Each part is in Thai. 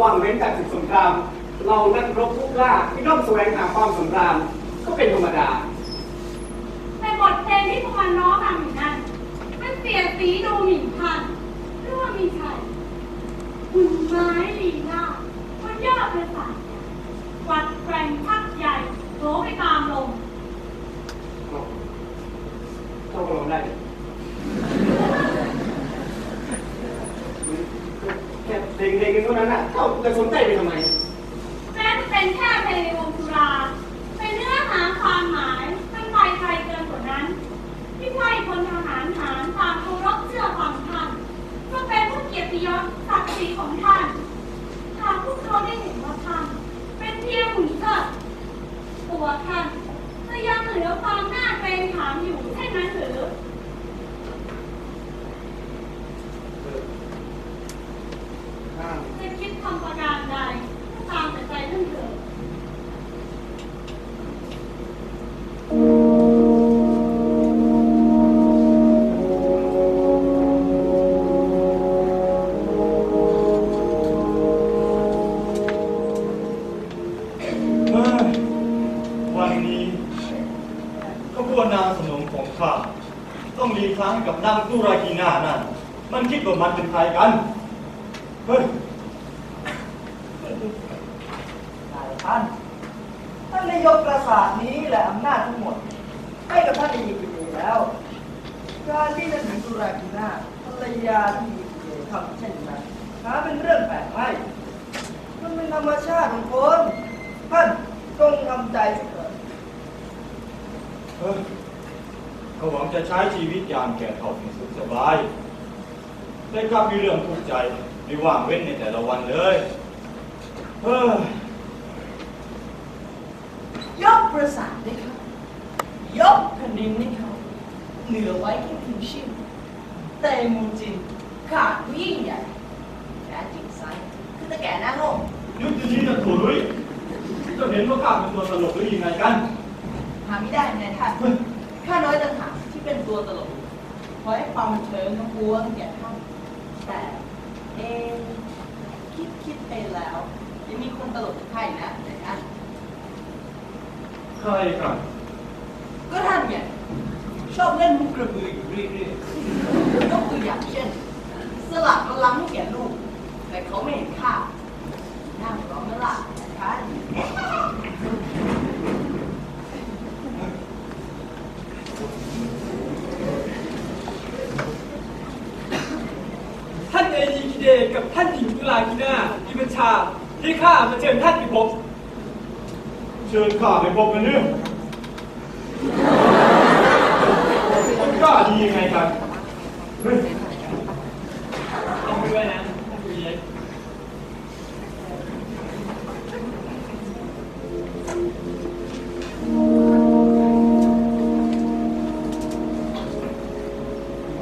ว่างเว้นจากศึกสงคราม เรานักรบผู้กล้าที่ต้องแสวงหาความสำราญก็เป็นธรรมดา แต่บทเพลงที่พวกมันร้องนำอยู่นั้นมันเสียดสีดูหมิ่นท่านเรื่องมีชัยคุณไม้ลีลามันยอดประสาทใหญ่วัดแกร่งพักใหญ่โผล่ไปตามลมเจ้าก็ลงได้แค่ เพลงกันเท่านั้นน่ะเจ้าจะสนใจไปทำไม แม้จะเป็นแค่เพลงวงสุราแต่เนื้อหาความหมายมันไปไกลเกินกว่านั้น ที่ไพร่พลทหารหารตางเคารพเชื่อฟังท่านก็เป็นผู้เกียรติยศศักดิ์ศรีของท่านหากพวกเขาได้เห็นว่าท่านเป็นเพียงหุ่นเชิดตัวท่านจะยังเหลือความน่าเกรงขามอยู่เช่นนั้นหรือ กับนางตุรากีนานั่น มันคิดว่ามันเป็นใครกัน เฮ้ยนายท่านท่านได้ยกปราสาทนี้และอำนาจทั้งหมด ให้กับท่านอีกปีแล้วการที่ท่านหญิงสุรากินาภรรยาที่มีเกียรติทำเช่นนั้นหาเป็นเรื่องแปลกไหมมันเป็นธรรมชาติของคนท่านจงทำใจเถิดเฮ้ย ก็หวังจะใช้ชีวิตอย่างแก่เท่าที่สุขสบายแต่กลับมีเรื่องทุกข์ใจไม่ว่างเว้นในแต่ละวันเลยเฮ้ยยกปราสาทให้เขายกแผ่นดินให้เขาเหลือไว้แค่เพียงชื่อแต่มูลจริงขาดผู้ยิ่งใหญ่แท้จริงไซคือตะแก่หน้าโลกนึกจะชี้จะถุยจะเห็นว่าข้าเป็นตัวตลกหรือยังไงกันหาไม่ได้นายท่านข้าน้อยต่างหากที่ เป็นตัวตลกขอให้ความบันเทิงทั้งปวงแก่ท่านแต่เอะคิดคิดไปแล้วยังมีคนตลกใครนะนายท่านใครกันก็ท่านเนี่ยชอบเล่นมุกกระบืออยู่เรื่อยๆยกตัวอย่างเช่น สลับบัลลังก์ให้แก่ลูก แต่เขาไม่เห็นค่าน่าร้องไหมล่ะนายท่าน ท่านเอดีกิเดกับท่านหญิงตุ ลากินาอิบัญชา ที่ข้ามาเชิญท่านไปพบ เชิญข้าไปพบกันเรื่องมันกล้าดียังไงกันเฮ้ยเอาไปด้วยนะท่านผู้ใหญ่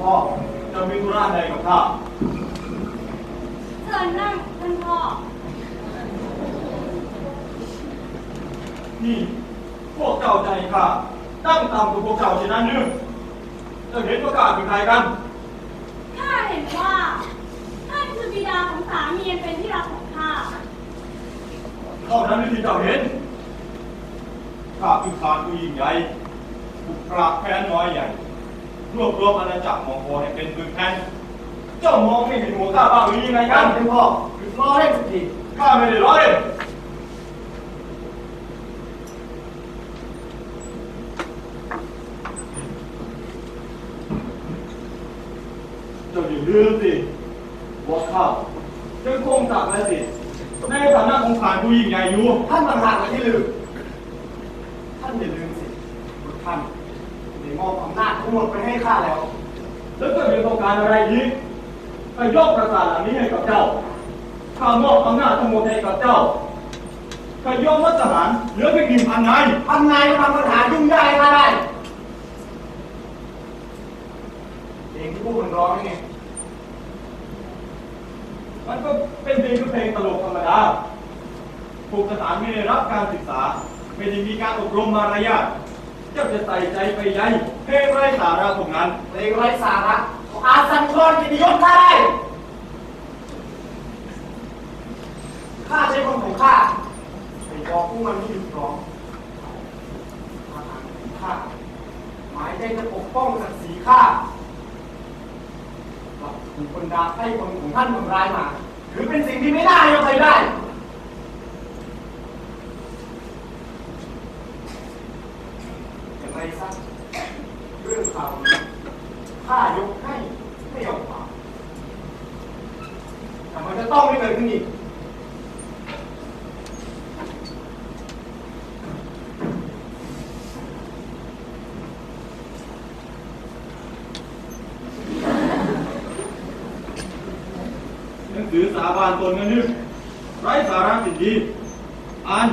พ่อจะมีธุระใดกับข้า เชิญนั่งท่านพ่อ นี่พวกเจ้าใจข้าตั้งตามกับพวกเจ้าเช่นนั้นเนื่องจะเห็นว่าข้าเป็นใครกัน ข้าเห็นว่าท่านคือบิดาของสามีอันเป็นที่รักของข้า เท่านั้นที่เจ้าเห็น ข้าคือขานผู้ยิ่งใหญ่บุกปราบแพ้น้อยใหญ่ รวบรวมอาณาจักรมองโกให้เป็นปึกแผ่น เจ้ามองไม่เห็นหัวข้าบ้างหรือยังไงกันเป็นพ่อรอได้สักทีข้าไม่ได้ร้อยเจ้าอย่าลืมสิว่าข้ายังคงตักและสิในฐานะของขานผู้ยิ่งใหญ่อยู่ท่านต่างหากที่ลืมท่านอย่าลืมสิว่าท่านได้มอบอำนาจทั้งหมดไปให้ข้าแล้ว แล้วเจ้ายังต้องการอะไรอีก ไปยกประสาทหลังนี้ให้กับเจ้า ข้ามอบอำนาจทั้งหมดให้กับเจ้าข้ายอมวัดทหารเหลือเพียงหนึ่งพันนายทำนายทำปัญหายุ่งได้ข้าได้เพลงที่พวกมันร้องนี่ไงมันก็เป็นเพลงก็เพลงตลกธรรมดาผูกสถานไม่ได้รับการศึกษา ไม่ได้มีการอบรมมารยาทเจ้าจะใส่ใจไปใยเพลงไร้สาระพวกนั้นเพลงไร้สาระอาสันคลอนกิติยศข้าได้ มีคนดา ให้คนของท่านทำร้ายมา หรือเป็นสิ่งที่ไม่น่ายกไปได้อย่างไรซะเรื่องข่าวนี้ข้ายกให้ไม่ยอมความแต่มันจะต้องไม่เกิดขึ้นอีก หนังสือสาบานตนกันนึกไร้สาระสิ่งดีอ่าน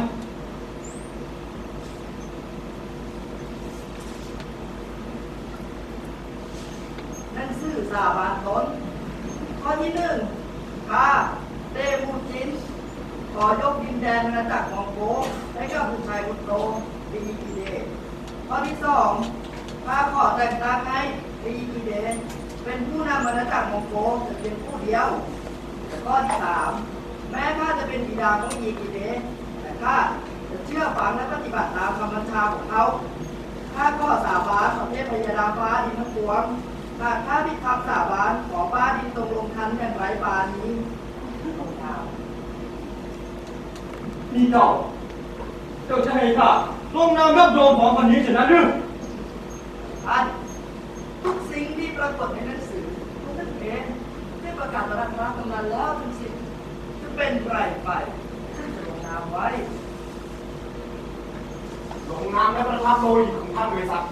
นังสือสาบานตนข้อที่หนึ่งข้าเตมูจินขอยกดินแดนอาณาจักรองโกให้กับผู้ชายคนโตปีกีเดข้อที่สองข้าขอแต่งตั้งให้ปีกีเดเป็นผู้นำอาณาจักรมองโกแต่เพียงผู้เดียว ข้อที่สามแม้ข้าจะเป็นบิดาของปีกีเดแต่ข้าจะเชื่อฟังและปฏิบัติตามคำบัญชาของเขาข้าก็สาบานต่อเทพยดาฟ้าดินทั้งปวงหากข้าพิดคำสาบานขอฟ้าดินตรงลงทันอย่างไรปานนี้ลงทางนี่เจ้าเจ้าจะให้ข้าลงนามรับรองของวันนี้ฉะนั้นหรือท่านทุกสิ่งที่ปรากฏใน กาศรักษากกันมาแล้วเป็นสิ้นจะเป็นไรไปจะลงนามไว้ลงน้ำและประทับโลหิตของท่านเวสัก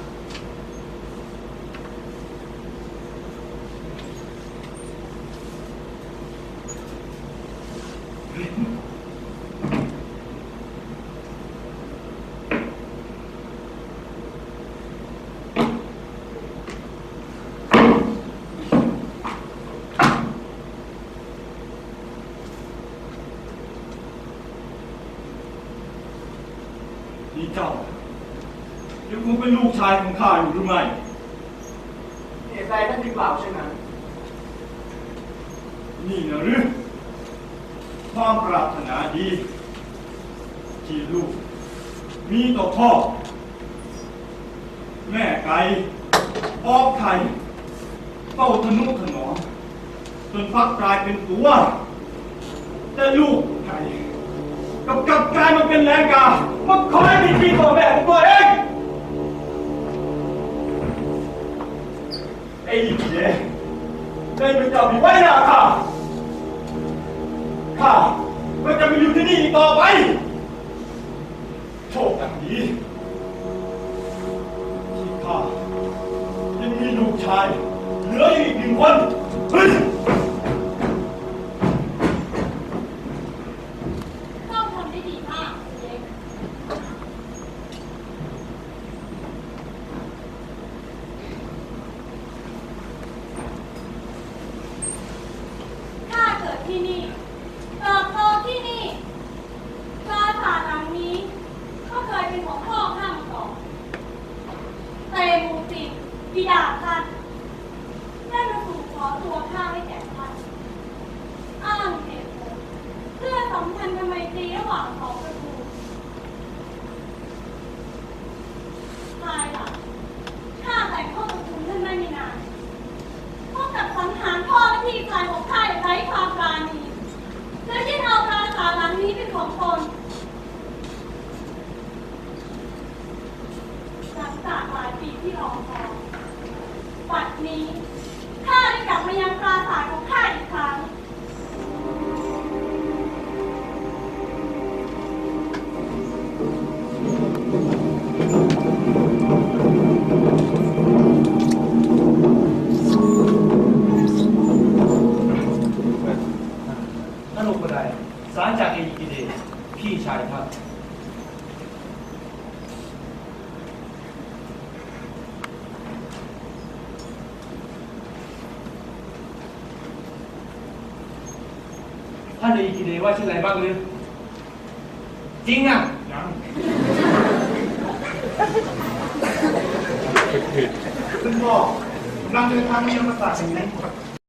คงเป็นลูกชายของข้าอยู่หรือไม่เหตุใดท่านจึงกล่าวเช่นนั้น นี่นะหรือ ความปรารถนาดี ที่ลูก มีต่อพ่อ แม่ไก่ออกไข่เฝ้าทนุถนอมจนฟักกลายเป็นตัว แต่ลูกไก่กลับกลับกลายมาเป็นแรงกามาคอยมีที่ต่อแม่ ไอ้เด็กได้เป็นเจ้าพี่ไว้หน้าข้าข้าก็จะม่อยู่ที่นี่อีกต่อไป โชคดังนี้ที่ข้ายังมีลูกชาย เหลืออยู่อีกหนึ่งคนเฮ้ย เจ้าทำได้ดีมากเล็กข้าเกิด ที่นี่ 你好。 ท่านเอกิเดว่าชื่ออะไรบ้างหรือจริงอะยังคุณพ่อกำลังเดินทางมายังปราสาทแห่งนี้